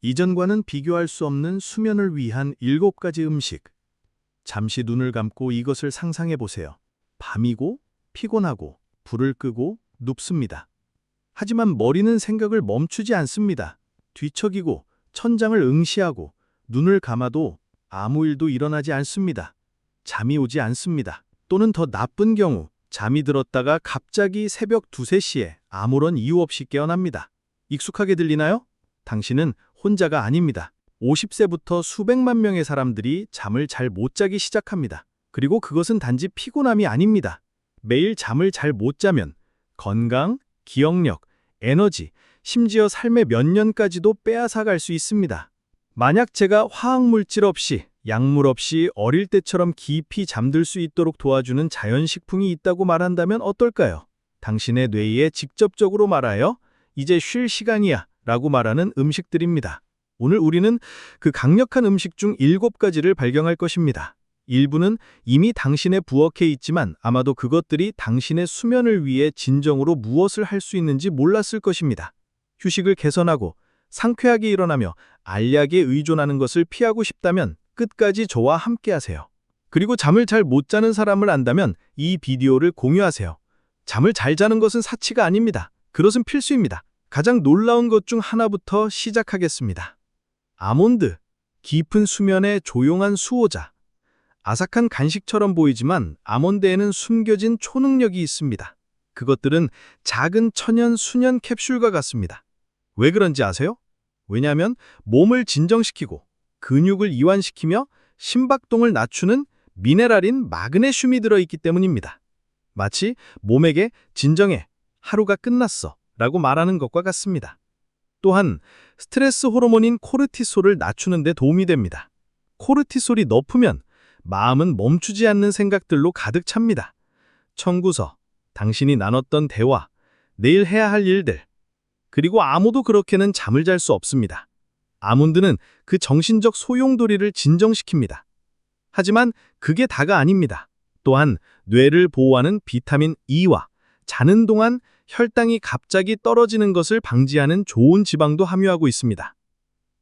이전과는 비교할 수 없는 수면을 위한 일곱 가지 음식. 잠시 눈을 감고 이것을 상상해 보세요. 밤이고 피곤하고 불을 끄고 눕습니다. 하지만 머리는 생각을 멈추지 않습니다. 뒤척이고 천장을 응시하고 눈을 감아도 아무 일도 일어나지 않습니다. 잠이 오지 않습니다. 또는 더 나쁜 경우 잠이 들었다가 갑자기 새벽 2, 3시에 아무런 이유 없이 깨어납니다. 익숙하게 들리나요? 당신은 혼자가 아닙니다. 50세부터 수백만 명의 사람들이 잠을 잘 못 자기 시작합니다. 그리고 그것은 단지 피곤함이 아닙니다. 매일 잠을 잘 못 자면 건강, 기억력, 에너지, 심지어 삶의 몇 년까지도 빼앗아 갈 수 있습니다. 만약 제가 화학물질 없이, 약물 없이 어릴 때처럼 깊이 잠들 수 있도록 도와주는 자연식품이 있다고 말한다면 어떨까요? 당신의 뇌에 직접적으로 말하여 이제 쉴 시간이야 라고 말하는 음식들입니다. 오늘 우리는 그 강력한 음식 중 일곱 가지를 발견할 것입니다. 일부는 이미 당신의 부엌에 있지만 아마도 그것들이 당신의 수면을 위해 진정으로 무엇을 할 수 있는지 몰랐을 것입니다. 휴식을 개선하고 상쾌하게 일어나며 알약에 의존하는 것을 피하고 싶다면 끝까지 저와 함께 하세요. 그리고 잠을 잘 못 자는 사람을 안다면 이 비디오를 공유하세요. 잠을 잘 자는 것은 사치가 아닙니다. 그것은 필수입니다. 가장 놀라운 것 중 하나부터 시작하겠습니다. 아몬드, 깊은 수면의 조용한 수호자. 아삭한 간식처럼 보이지만 아몬드에는 숨겨진 초능력이 있습니다. 그것들은 작은 천연 수년 캡슐과 같습니다. 왜 그런지 아세요? 왜냐하면 몸을 진정시키고 근육을 이완시키며 심박동을 낮추는 미네랄인 마그네슘이 들어있기 때문입니다. 마치 몸에게 진정해, 하루가 끝났어 라고 말하는 것과 같습니다. 또한 스트레스 호르몬인 코르티솔을 낮추는 데 도움이 됩니다. 코르티솔이 높으면 마음은 멈추지 않는 생각들로 가득 찹니다. 청구서, 당신이 나눴던 대화, 내일 해야 할 일들, 그리고 아무도 그렇게는 잠을 잘 수 없습니다. 아몬드는 그 정신적 소용돌이를 진정시킵니다. 하지만 그게 다가 아닙니다. 또한 뇌를 보호하는 비타민 E와 자는 동안 혈당이 갑자기 떨어지는 것을 방지하는 좋은 지방도 함유하고 있습니다.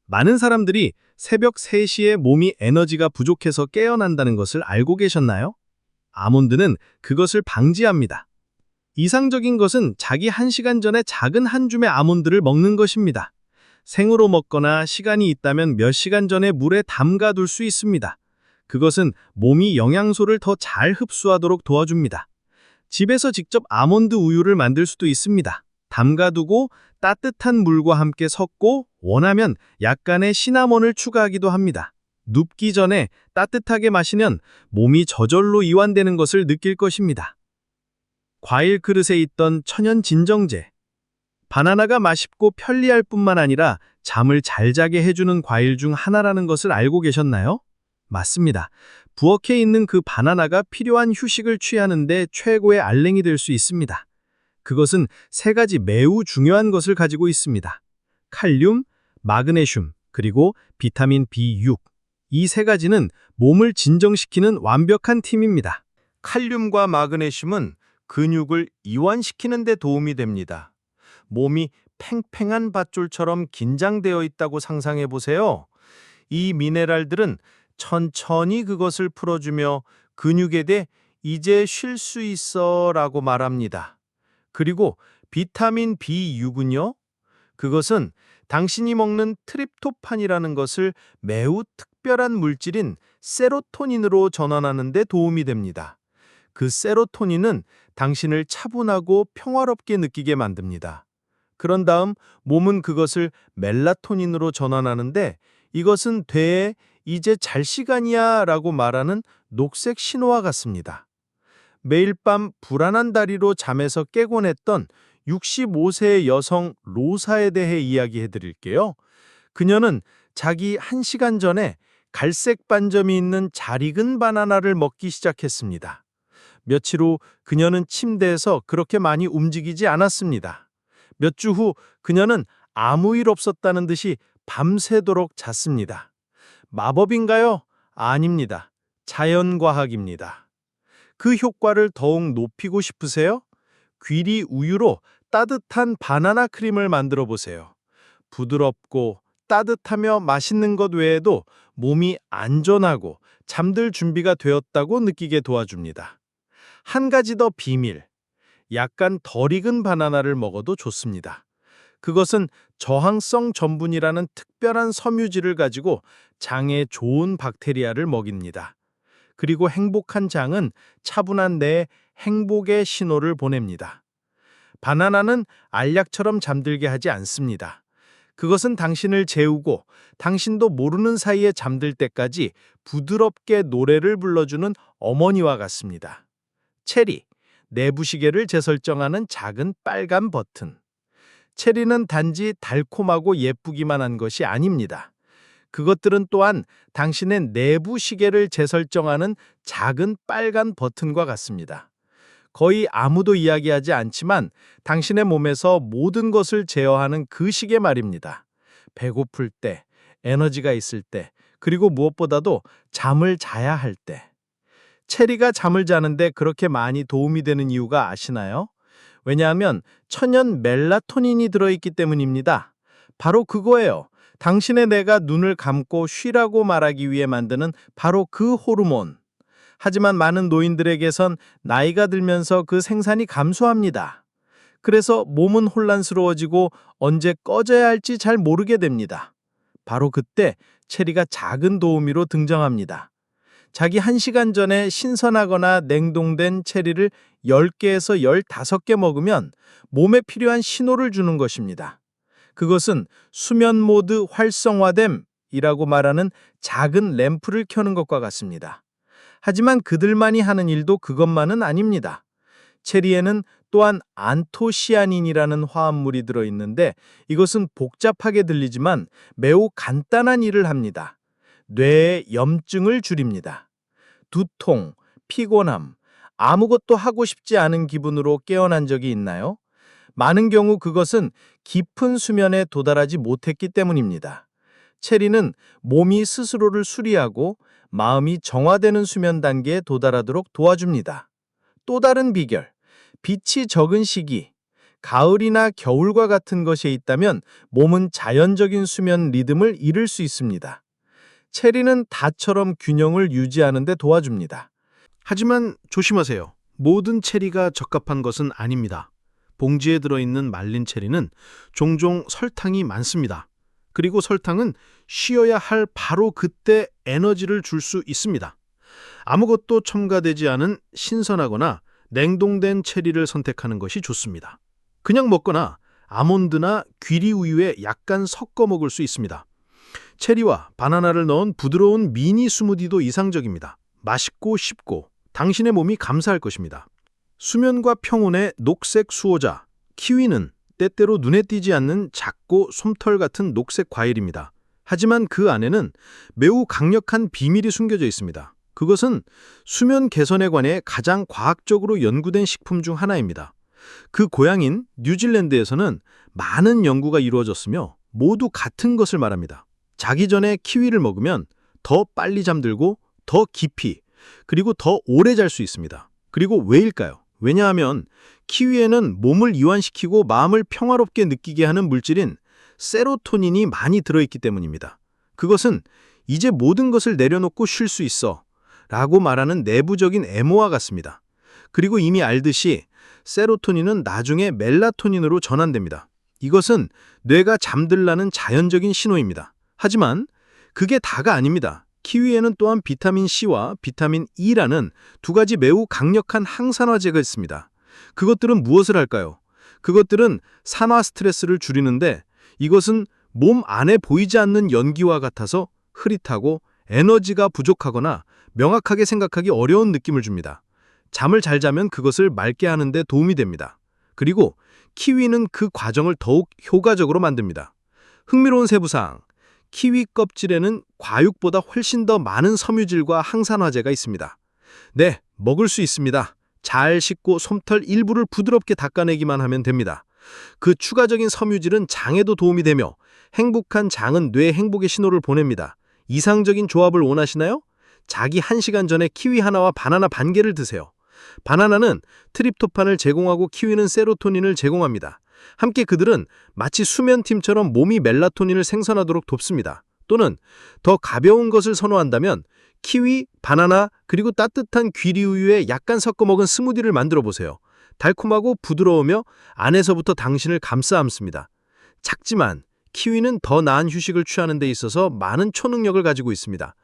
많은 사람들이 새벽 3시에 몸이 에너지가 부족해서 깨어난다는 것을 알고 계셨나요? 아몬드는 그것을 방지합니다. 이상적인 것은 자기 1시간 전에 작은 한 줌의 아몬드를 먹는 것입니다. 생으로 먹거나 시간이 있다면 몇 시간 전에 물에 담가둘 수 있습니다. 그것은 몸이 영양소를 더 잘 흡수하도록 도와줍니다. 집에서 직접 아몬드 우유를 만들 수도 있습니다. 담가두고 따뜻한 물과 함께 섞고 원하면 약간의 시나몬을 추가하기도 합니다. 눕기 전에 따뜻하게 마시면 몸이 저절로 이완되는 것을 느낄 것입니다. 과일 그릇에 있던 천연 진정제. 바나나가 맛있고 편리할 뿐만 아니라 잠을 잘 자게 해주는 과일 중 하나라는 것을 알고 계셨나요? 맞습니다. 부엌에 있는 그 바나나가 필요한 휴식을 취하는데 최고의 알랭이 될 수 있습니다. 그것은 세 가지 매우 중요한 것을 가지고 있습니다. 칼륨, 마그네슘, 그리고 비타민 B6. 이 세 가지는 몸을 진정시키는 완벽한 팀입니다. 칼륨과 마그네슘은 근육을 이완시키는 데 도움이 됩니다. 몸이 팽팽한 밧줄처럼 긴장되어 있다고 상상해 보세요. 이 미네랄들은 천천히 그것을 풀어주며 근육에 대해 이제 쉴 수 있어 라고 말합니다. 그리고 비타민 B6은요? 그것은 당신이 먹는 트립토판이라는 것을 매우 특별한 물질인 세로토닌으로 전환하는 데 도움이 됩니다. 그 세로토닌은 당신을 차분하고 평화롭게 느끼게 만듭니다. 그런 다음 몸은 그것을 멜라토닌으로 전환하는데 이것은 뇌에 이제 잘 시간이야 라고 말하는 녹색 신호와 같습니다. 매일 밤 불안한 다리로 잠에서 깨곤 했던 65세의 여성 로사에 대해 이야기해 드릴게요. 그녀는 자기 1시간 전에 갈색 반점이 있는 잘 익은 바나나를 먹기 시작했습니다. 며칠 후 그녀는 침대에서 그렇게 많이 움직이지 않았습니다. 몇 주 후 그녀는 아무 일 없었다는 듯이 밤새도록 잤습니다. 마법인가요? 아닙니다. 자연과학입니다. 그 효과를 더욱 높이고 싶으세요? 귀리 우유로 따뜻한 바나나 크림을 만들어 보세요. 부드럽고 따뜻하며 맛있는 것 외에도 몸이 안전하고 잠들 준비가 되었다고 느끼게 도와줍니다. 한 가지 더 비밀. 약간 덜 익은 바나나를 먹어도 좋습니다. 그것은 저항성 전분이라는 특별한 섬유질을 가지고 장에 좋은 박테리아를 먹입니다. 그리고 행복한 장은 차분한 뇌에 행복의 신호를 보냅니다. 바나나는 알약처럼 잠들게 하지 않습니다. 그것은 당신을 재우고 당신도 모르는 사이에 잠들 때까지 부드럽게 노래를 불러주는 어머니와 같습니다. 체리, 내부 시계를 재설정하는 작은 빨간 버튼. 체리는 단지 달콤하고 예쁘기만 한 것이 아닙니다. 그것들은 또한 당신의 내부 시계를 재설정하는 작은 빨간 버튼과 같습니다. 거의 아무도 이야기하지 않지만 당신의 몸에서 모든 것을 제어하는 그 시계 말입니다. 배고플 때, 에너지가 있을 때, 그리고 무엇보다도 잠을 자야 할 때. 체리가 잠을 자는데 그렇게 많이 도움이 되는 이유가 아시나요? 왜냐하면 천연 멜라토닌이 들어있기 때문입니다. 바로 그거예요. 당신의 뇌가 눈을 감고 쉬라고 말하기 위해 만드는 바로 그 호르몬. 하지만 많은 노인들에게선 나이가 들면서 그 생산이 감소합니다. 그래서 몸은 혼란스러워지고 언제 꺼져야 할지 잘 모르게 됩니다. 바로 그때 체리가 작은 도우미로 등장합니다. 자기 1시간 전에 신선하거나 냉동된 체리를 10개에서 15개 먹으면 몸에 필요한 신호를 주는 것입니다. 그것은 수면 모드 활성화됨이라고 말하는 작은 램프를 켜는 것과 같습니다. 하지만 그들만이 하는 일도 그것만은 아닙니다. 체리에는 또한 안토시아닌이라는 화합물이 들어있는데 이것은 복잡하게 들리지만 매우 간단한 일을 합니다. 뇌의 염증을 줄입니다. 두통, 피곤함, 아무것도 하고 싶지 않은 기분으로 깨어난 적이 있나요? 많은 경우 그것은 깊은 수면에 도달하지 못했기 때문입니다. 체리는 몸이 스스로를 수리하고 마음이 정화되는 수면 단계에 도달하도록 도와줍니다. 또 다른 비결, 빛이 적은 시기, 가을이나 겨울과 같은 것에 있다면 몸은 자연적인 수면 리듬을 잃을 수 있습니다. 체리는 닷처럼 균형을 유지하는 데 도와줍니다. 하지만 조심하세요. 모든 체리가 적합한 것은 아닙니다. 봉지에 들어있는 말린 체리는 종종 설탕이 많습니다. 그리고 설탕은 쉬어야 할 바로 그때 에너지를 줄 수 있습니다. 아무것도 첨가되지 않은 신선하거나 냉동된 체리를 선택하는 것이 좋습니다. 그냥 먹거나 아몬드나 귀리 우유에 약간 섞어 먹을 수 있습니다. 체리와 바나나를 넣은 부드러운 미니 스무디도 이상적입니다. 맛있고 쉽고 당신의 몸이 감사할 것입니다. 수면과 평온의 녹색 수호자, 키위는 때때로 눈에 띄지 않는 작고 솜털 같은 녹색 과일입니다. 하지만 그 안에는 매우 강력한 비밀이 숨겨져 있습니다. 그것은 수면 개선에 관해 가장 과학적으로 연구된 식품 중 하나입니다. 그 고향인 뉴질랜드에서는 많은 연구가 이루어졌으며 모두 같은 것을 말합니다. 자기 전에 키위를 먹으면 더 빨리 잠들고 더 깊이 그리고 더 오래 잘 수 있습니다. 그리고 왜일까요? 왜냐하면 키위에는 몸을 이완시키고 마음을 평화롭게 느끼게 하는 물질인 세로토닌이 많이 들어있기 때문입니다. 그것은 이제 모든 것을 내려놓고 쉴 수 있어 라고 말하는 내부적인 애모와 같습니다. 그리고 이미 알듯이 세로토닌은 나중에 멜라토닌으로 전환됩니다. 이것은 뇌가 잠들라는 자연적인 신호입니다. 하지만 그게 다가 아닙니다. 키위에는 또한 비타민 C와 비타민 E라는 두 가지 매우 강력한 항산화제가 있습니다. 그것들은 무엇을 할까요? 그것들은 산화 스트레스를 줄이는데 이것은 몸 안에 보이지 않는 연기와 같아서 흐릿하고 에너지가 부족하거나 명확하게 생각하기 어려운 느낌을 줍니다. 잠을 잘 자면 그것을 맑게 하는 데 도움이 됩니다. 그리고 키위는 그 과정을 더욱 효과적으로 만듭니다. 흥미로운 세부사항. 키위 껍질에는 과육보다 훨씬 더 많은 섬유질과 항산화제가 있습니다. 네, 먹을 수 있습니다. 잘 씻고 솜털 일부를 부드럽게 닦아내기만 하면 됩니다. 그 추가적인 섬유질은 장에도 도움이 되며 행복한 장은 뇌 행복의 신호를 보냅니다. 이상적인 조합을 원하시나요? 자기 1시간 전에 키위 하나와 바나나 반 개를 드세요. 바나나는 트립토판을 제공하고 키위는 세로토닌을 제공합니다. 함께 그들은 마치 수면팀처럼 몸이 멜라토닌을 생산하도록 돕습니다. 또는 더 가벼운 것을 선호한다면 키위, 바나나, 그리고 따뜻한 귀리우유에 약간 섞어 먹은 스무디를 만들어 보세요. 달콤하고 부드러우며 안에서부터 당신을 감싸 안습니다. 작지만 키위는 더 나은 휴식을 취하는 데 있어서 많은 초능력을 가지고 있습니다.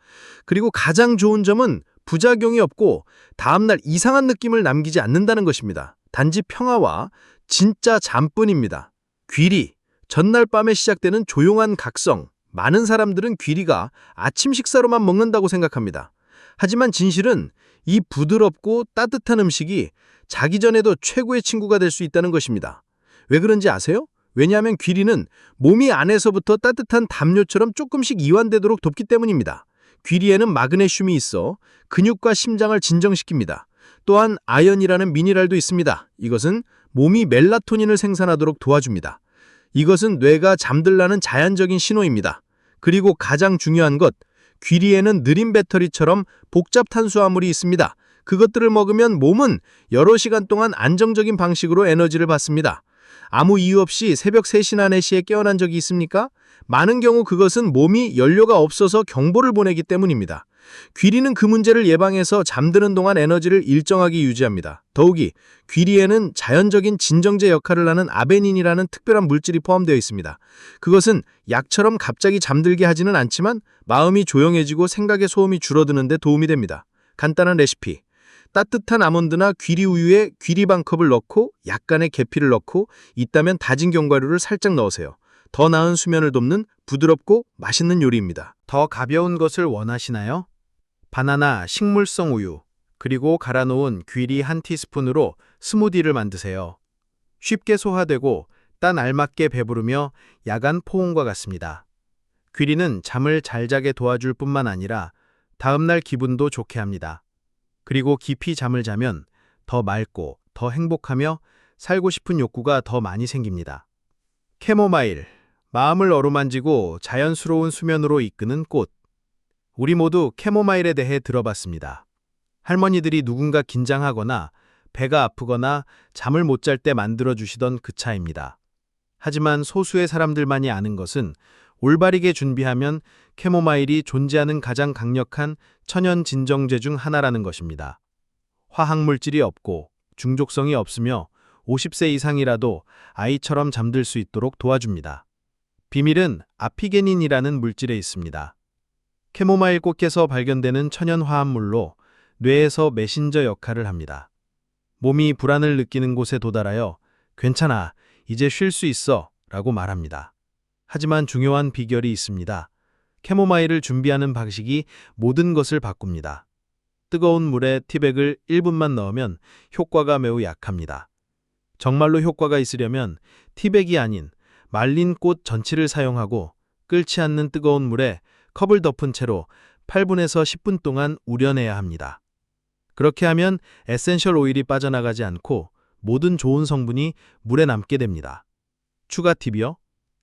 그리고 가장 좋은 점은 부작용이 없고 다음날 이상한 느낌을 남기지 않는다는 것입니다. 단지 평화와 진짜 잠뿐입니다. 귀리, 전날 밤에 시작되는 조용한 각성. 많은 사람들은 귀리가 아침 식사로만 먹는다고 생각합니다. 하지만 진실은 이 부드럽고 따뜻한 음식이 자기 전에도 최고의 친구가 될 수 있다는 것입니다. 왜 그런지 아세요? 왜냐하면 귀리는 몸이 안에서부터 따뜻한 담요처럼 조금씩 이완되도록 돕기 때문입니다. 귀리에는 마그네슘이 있어 근육과 심장을 진정시킵니다. 또한 아연이라는 미네랄도 있습니다. 이것은 몸이 멜라토닌을 생산하도록 도와줍니다. 이것은 뇌가 잠들라는 자연적인 신호입니다. 그리고 가장 중요한 것, 귀리에는 느린 배터리처럼 복잡 탄수화물이 있습니다. 그것들을 먹으면 몸은 여러 시간 동안 안정적인 방식으로 에너지를 받습니다. 아무 이유 없이 새벽 3시나 4시에 깨어난 적이 있습니까? 많은 경우 그것은 몸이 연료가 없어서 경보를 보내기 때문입니다. 귀리는 그 문제를 예방해서 잠드는 동안 에너지를 일정하게 유지합니다. 더욱이 귀리에는 자연적인 진정제 역할을 하는 아베닌이라는 특별한 물질이 포함되어 있습니다. 그것은 약처럼 갑자기 잠들게 하지는 않지만 마음이 조용해지고 생각의 소음이 줄어드는 데 도움이 됩니다. 간단한 레시피. 따뜻한 아몬드나 귀리 우유에 귀리 반 컵을 넣고 약간의 계피를 넣고 있다면 다진 견과류를 살짝 넣으세요. 더 나은 수면을 돕는 부드럽고 맛있는 요리입니다. 더 가벼운 것을 원하시나요? 바나나, 식물성 우유, 그리고 갈아 놓은 귀리 한 티스푼으로 스무디를 만드세요. 쉽게 소화되고 딴 알맞게 배부르며 야간 포옹과 같습니다. 귀리는 잠을 잘 자게 도와줄 뿐만 아니라 다음날 기분도 좋게 합니다. 그리고 깊이 잠을 자면 더 맑고 더 행복하며 살고 싶은 욕구가 더 많이 생깁니다. 캐모마일, 마음을 어루만지고 자연스러운 수면으로 이끄는 꽃. 우리 모두 캐모마일에 대해 들어봤습니다. 할머니들이 누군가 긴장하거나 배가 아프거나 잠을 못 잘 때 만들어주시던 그 차입니다. 하지만 소수의 사람들만이 아는 것은 올바르게 준비하면 캐모마일이 존재하는 가장 강력한 천연 진정제 중 하나라는 것입니다. 화학물질이 없고 중독성이 없으며 50세 이상이라도 아이처럼 잠들 수 있도록 도와줍니다. 비밀은 아피게닌이라는 물질에 있습니다. 캐모마일 꽃에서 발견되는 천연 화합물로 뇌에서 메신저 역할을 합니다. 몸이 불안을 느끼는 곳에 도달하여 괜찮아, 이제 쉴 수 있어 라고 말합니다. 하지만 중요한 비결이 있습니다. 캐모마일을 준비하는 방식이 모든 것을 바꿉니다. 뜨거운 물에 티백을 1분만 넣으면 효과가 매우 약합니다. 정말로 효과가 있으려면 티백이 아닌 말린 꽃 전체를 사용하고 끓지 않는 뜨거운 물에 컵을 덮은 채로 8분에서 10분 동안 우려내야 합니다. 그렇게 하면 에센셜 오일이 빠져나가지 않고 모든 좋은 성분이 물에 남게 됩니다. 추가 팁이요.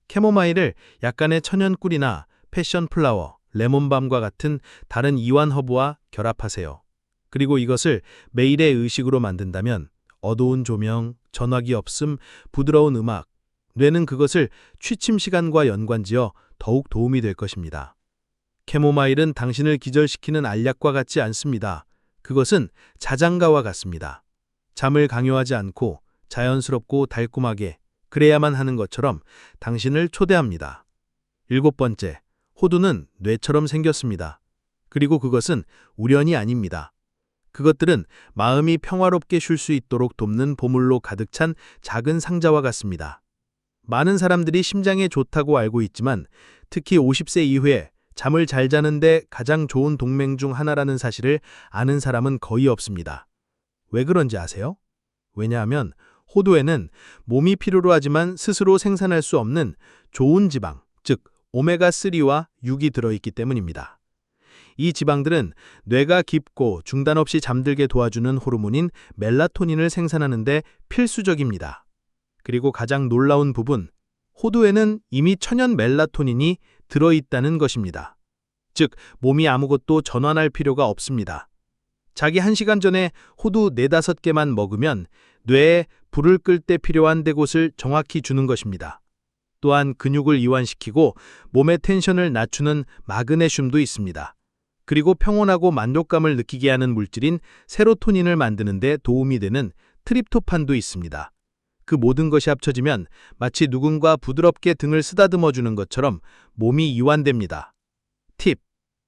캐모마일을 약간의 천연 꿀이나 패션 플라워, 레몬밤과 같은 다른 이완 허브와 결합하세요. 그리고 이것을 매일의 의식으로 만든다면 어두운 조명, 전화기 없음, 부드러운 음악, 뇌는 그것을 취침 시간과 연관지어 더욱 도움이 될 것입니다. 캐모마일은 당신을 기절시키는 알약과 같지 않습니다. 그것은 자장가와 같습니다. 잠을 강요하지 않고 자연스럽고 달콤하게 그래야만 하는 것처럼 당신을 초대합니다. 일곱 번째, 호두는 뇌처럼 생겼습니다. 그리고 그것은 우연이 아닙니다. 그것들은 마음이 평화롭게 쉴 수 있도록 돕는 보물로 가득 찬 작은 상자와 같습니다. 많은 사람들이 심장에 좋다고 알고 있지만 특히 50세 이후에 잠을 잘 자는데 가장 좋은 동맹 중 하나라는 사실을 아는 사람은 거의 없습니다. 왜 그런지 아세요? 왜냐하면 호두에는 몸이 필요로 하지만 스스로 생산할 수 없는 좋은 지방, 즉 오메가3와 6이 들어있기 때문입니다. 이 지방들은 뇌가 깊고 중단 없이 잠들게 도와주는 호르몬인 멜라토닌을 생산하는 데 필수적입니다. 그리고 가장 놀라운 부분, 호두에는 이미 천연 멜라토닌이 들어있다는 것입니다. 즉, 몸이 아무것도 전환할 필요가 없습니다. 자기 한시간 전에 호두 네다섯 개만 먹으면 뇌에 불을 끌 때 필요한 데곳을 정확히 주는 것입니다. 또한 근육을 이완시키고 몸의 텐션을 낮추는 마그네슘도 있습니다. 그리고 평온하고 만족감을 느끼게 하는 물질인 세로토닌을 만드는 데 도움이 되는 트립토판도 있습니다. 그 모든 것이 합쳐지면 마치 누군가 부드럽게 등을 쓰다듬어 주는 것처럼 몸이 이완됩니다. 팁.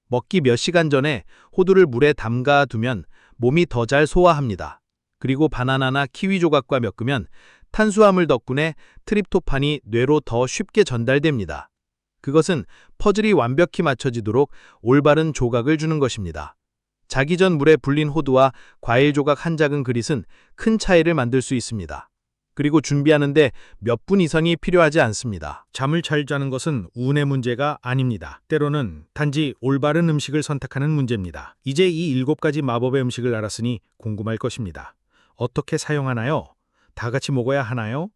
먹기 몇 시간 전에 호두를 물에 담가 두면 몸이 더 잘 소화합니다. 그리고 바나나나 키위 조각과 엮으면 탄수화물 덕분에 트립토판이 뇌로 더 쉽게 전달됩니다. 그것은 퍼즐이 완벽히 맞춰지도록 올바른 조각을 주는 것입니다. 자기 전 물에 불린 호두와 과일 조각 한 작은 그릿은 큰 차이를 만들 수 있습니다. 그리고 준비하는데 몇 분 이상이 필요하지 않습니다. 잠을 잘 자는 것은 운의 문제가 아닙니다. 때로는 단지 올바른 음식을 선택하는 문제입니다. 이제 이 일곱 가지 마법의 음식을 알았으니 궁금할 것입니다. 어떻게 사용하나요? 다 같이 먹어야 하나요?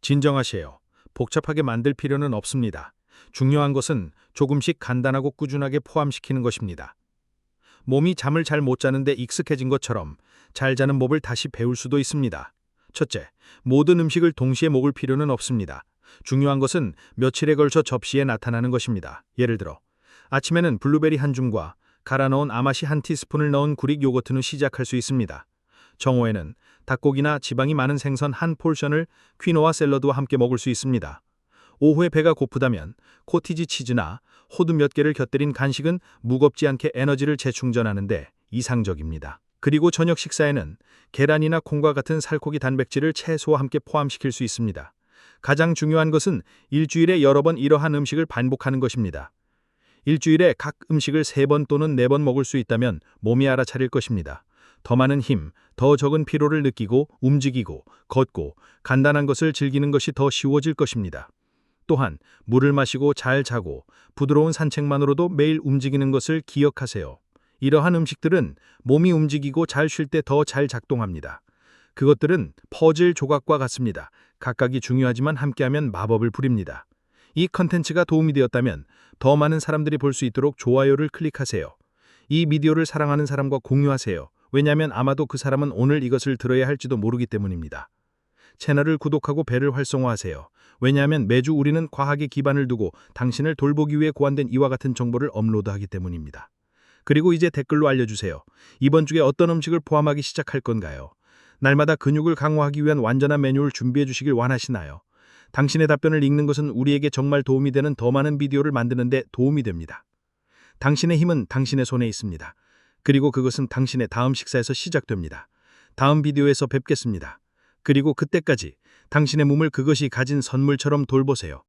진정하세요. 복잡하게 만들 필요는 없습니다. 중요한 것은 조금씩 간단하고 꾸준하게 포함시키는 것입니다. 몸이 잠을 잘 못 자는데 익숙해진 것처럼 잘 자는 법을 다시 배울 수도 있습니다. 첫째, 모든 음식을 동시에 먹을 필요는 없습니다. 중요한 것은 며칠에 걸쳐 접시에 나타나는 것입니다. 예를 들어, 아침에는 블루베리 한 줌과 갈아 넣은 아마시 한 티스푼을 넣은 구릭 요거트는 시작할 수 있습니다. 정오에는 닭고기나 지방이 많은 생선 한 포션을 퀴노아 샐러드와 함께 먹을 수 있습니다. 오후에 배가 고프다면 코티지 치즈나 호두 몇 개를 곁들인 간식은 무겁지 않게 에너지를 재충전하는데 이상적입니다. 그리고 저녁 식사에는 계란이나 콩과 같은 살코기 단백질을 채소와 함께 포함시킬 수 있습니다. 가장 중요한 것은 일주일에 여러 번 이러한 음식을 반복하는 것입니다. 일주일에 각 음식을 세번 또는 네번 먹을 수 있다면 몸이 알아차릴 것입니다. 더 많은 힘, 더 적은 피로를 느끼고 움직이고 걷고 간단한 것을 즐기는 것이 더 쉬워질 것입니다. 또한 물을 마시고 잘 자고 부드러운 산책만으로도 매일 움직이는 것을 기억하세요. 이러한 음식들은 몸이 움직이고 잘 쉴 때 더 잘 작동합니다. 그것들은 퍼즐 조각과 같습니다. 각각이 중요하지만 함께하면 마법을 부립니다. 이 컨텐츠가 도움이 되었다면 더 많은 사람들이 볼 수 있도록 좋아요를 클릭하세요. 이 미디어를 사랑하는 사람과 공유하세요. 왜냐하면 아마도 그 사람은 오늘 이것을 들어야 할지도 모르기 때문입니다. 채널을 구독하고 벨을 활성화하세요. 왜냐하면 매주 우리는 과학에 기반을 두고 당신을 돌보기 위해 고안된 이와 같은 정보를 업로드하기 때문입니다. 그리고 이제 댓글로 알려주세요. 이번 주에 어떤 음식을 포함하기 시작할 건가요? 날마다 근육을 강화하기 위한 완전한 메뉴를 준비해 주시길 원하시나요? 당신의 답변을 읽는 것은 우리에게 정말 도움이 되는 더 많은 비디오를 만드는 데 도움이 됩니다. 당신의 힘은 당신의 손에 있습니다. 그리고 그것은 당신의 다음 식사에서 시작됩니다. 다음 비디오에서 뵙겠습니다. 그리고 그때까지 당신의 몸을 그것이 가진 선물처럼 돌보세요.